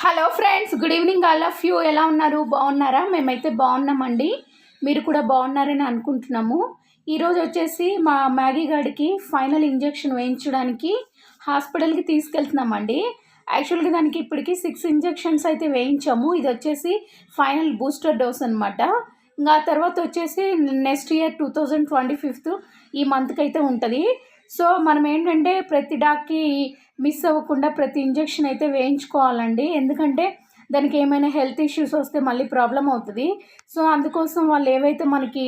Hello friends good evening all of you ఎలా ఉన్నారు? బాగున్నారా? మేమైతే బాగున్నామండి. మీరు కూడా బాగున్నారని అనుకుంటున్నాము. ఈరోజు వచ్చేసి మా మ్యాగీ గాడికి ఫైనల్ ఇంజెక్షన్ వేయించడానికి హాస్పిటల్కి తీసుకెళ్తున్నామండి. యాక్చువల్గా దానికి ఇప్పటికి సిక్స్ ఇంజెక్షన్స్ అయితే వేయించాము. ఇది వచ్చేసి ఫైనల్ బూస్టర్ డోస్ అనమాట ఇంకా తర్వాత వచ్చేసి next year two thousand twenty fifth ఈ మంత్కి అయితే ఉంటుంది. సో మనం ఏంటంటే ప్రతి డాక్కి మిస్ అవ్వకుండా ప్రతి ఇంజెక్షన్ అయితే వేయించుకోవాలండి. ఎందుకంటే దానికి ఏమైనా హెల్త్ ఇష్యూస్ వస్తే మళ్ళీ ప్రాబ్లం అవుతుంది. సో అందుకోసం వాళ్ళు ఏవైతే మనకి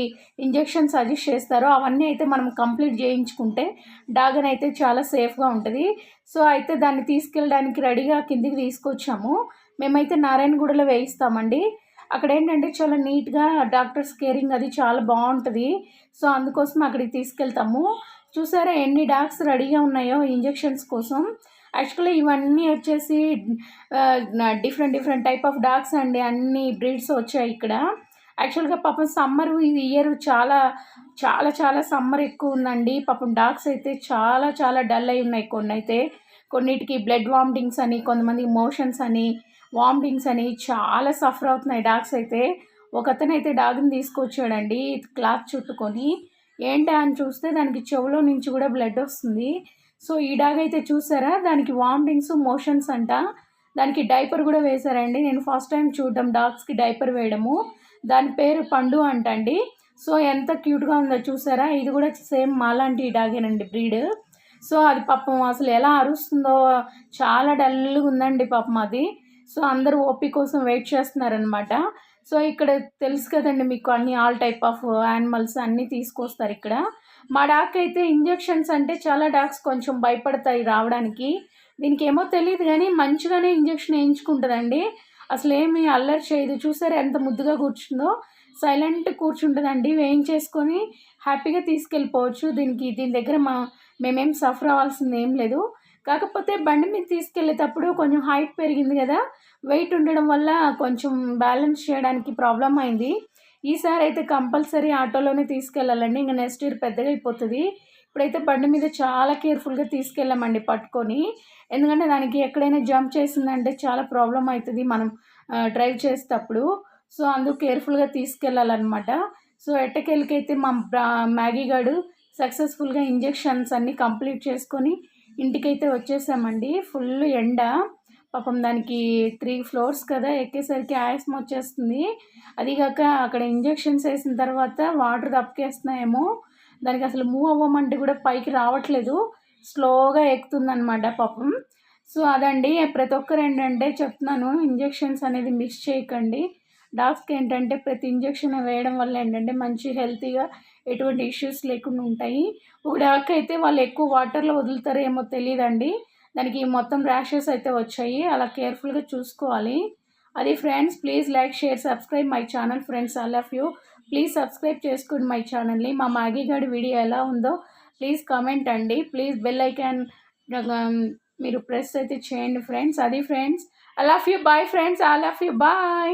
ఇంజెక్షన్ సజెస్ట్ చేస్తారో అవన్నీ అయితే మనం కంప్లీట్ చేయించుకుంటే డాగన్ అయితే చాలా సేఫ్గా ఉంటుంది. సో అయితే దాన్ని తీసుకెళ్ళడానికి రెడీగా కిందికి తీసుకొచ్చాము. మేమైతే నారాయణగూడలో వేయిస్తామండి. అక్కడ ఏంటంటే చాలా నీట్గా డాక్టర్స్ కేరింగ్ అది చాలా బాగుంటుంది సో అందుకోసం అక్కడికి తీసుకెళ్తాము. చూసారా ఎన్ని డాగ్స్ రెడీగా ఉన్నాయో ఇంజెక్షన్స్ కోసం. యాక్చువల్లీ ఇవన్నీ వచ్చేసి different different type of dogs అండి. అన్ని బ్రీడ్స్ వచ్చాయి ఇక్కడ. యాక్చువల్గా పాపం సమ్మర్ ఈ ఇయర్ చాలా చాలా చాలా సమ్మర్ ఎక్కువ ఉందండి. పాపం డాగ్స్ అయితే చాలా చాలా డల్ అయి ఉన్నాయి కొన్ని అయితే కొన్నిటికి బ్లడ్ వామిటింగ్స్ అని కొంతమంది మోషన్స్ అని వామిటింగ్స్ అని చాలా సఫర్ అవుతున్నాయి. డాగ్స్ అయితే ఒకతనైతే డాగ్ని తీసుకొచ్చాడండి క్లాత్ చుట్టుకొని. ఏంటా అని చూస్తే దానికి చెవులో నుంచి కూడా బ్లడ్ వస్తుంది. సో ఈ డాగ్ అయితే చూసారా? దానికి వామిటింగ్స్ మోషన్స్ అంట. దానికి డైపర్ కూడా వేశారండి. నేను ఫస్ట్ టైం చూడడం డాగ్స్కి డైపర్ వేయడము. దాని పేరు పండు అంటండి. సో ఎంత క్యూట్గా ఉందో చూసారా? ఇది కూడా సేమ్ మాలాంటి డాగేనండి బ్రీడ్. సో అది పాపం అసలు ఎలా అరుస్తుందో చాలా డల్గా ఉందండి పాపం అది. సో అందరూ ఓపీ కోసం వెయిట్ చేస్తున్నారనమాట సో ఇక్కడ తెలుసు కదండి మీకు అన్ని ఆల్ టైప్ ఆఫ్ యానిమల్స్ అన్నీ తీసుకొస్తారు ఇక్కడ. మా డాక్ అయితే ఇంజెక్షన్స్ అంటే చాలా డాక్స్ కొంచెం భయపడతాయి రావడానికి. దీనికి ఏమో తెలియదు కానీ మంచిగానే ఇంజెక్షన్ వేయించుకుంటుందండి. అసలు ఏమి అల్లరి చేయదు. చూసారు ఎంత ముద్దుగా కూర్చుందో? సైలెంట్ కూర్చుంటుందండి. వేయించేసుకొని హ్యాపీగా తీసుకెళ్ళిపోవచ్చు. దీనికి దీని దగ్గర మా మేమేం సఫర్ అవ్వాల్సింది ఏం లేదు. కాకపోతే బండి మీద తీసుకెళ్ళేటప్పుడు కొంచెం హైట్ పెరిగింది కదా వెయిట్ ఉండడం వల్ల కొంచెం బ్యాలెన్స్ చేయడానికి ప్రాబ్లం అయింది. ఈసారి అయితే కంపల్సరీ ఆటోలోనే తీసుకెళ్ళాలండి ఇంకా నెక్స్ట్ ఇయర్ పెద్దగా అయిపోతుంది. ఇప్పుడైతే బండి మీద చాలా కేర్ఫుల్గా తీసుకెళ్ళామండి పట్టుకొని. ఎందుకంటే దానికి ఎక్కడైనా జంప్ చేసిందంటే చాలా ప్రాబ్లం అవుతుంది మనం డ్రైవ్ చేసేటప్పుడు. సో అందుకు కేర్ఫుల్గా తీసుకెళ్ళాలన్నమాట. సో ఎట్టకెళ్ళకైతే మా మ్యాగీ గాడు సక్సెస్ఫుల్గా ఇంజెక్షన్స్ అన్నీ కంప్లీట్ చేసుకొని ఇంటికైతే వచ్చేసామండి. ఫుల్ ఎండ. పాపం దానికి త్రీ ఫ్లోర్స్ కదా ఎక్కేసరికి ఆయాసం వచ్చేస్తుంది. అదిగాక అక్కడ ఇంజెక్షన్స్ వేసిన తర్వాత వాటర్ తప్పకేస్తున్నాయేమో. దానికి అసలు మూవ్ అవ్వమంటే కూడా పైకి రావట్లేదు. స్లోగా ఎక్కుతుందనమాట పాపం. సో అదండి ప్రతి ఒక్కరు ఏంటంటే చెప్తున్నాను ఇంజెక్షన్స్ అనేది మిస్ చేయకండి. డాగ్స్కి ఏంటంటే ప్రతి ఇంజెక్షన్ వేయడం వల్ల ఏంటంటే మంచి హెల్తీగా ఎటువంటి ఇష్యూస్ లేకుండా ఉంటాయి. ఒక డాగ్ అయితే వాళ్ళు ఎక్కువ వాటర్లో వదులుతారో ఏమో తెలియదండి దానికి మొత్తం ర్యాషెస్ అయితే వచ్చాయి. అలా కేర్ఫుల్గా చూసుకోవాలి. అది friends please like share subscribe my channel friends I love you. Please subscribe చేసుకోండి మై ఛానల్ని. మా మ్యాగీ గడి వీడియో ఎలా ఉందో ప్లీజ్ కామెంట్ అండి. ప్లీజ్ బెల్ ఐకాన్ మీరు ప్రెస్ అయితే చేయండి ఫ్రెండ్స్. అది friends. I love you. Bye friends. I love you. Bye.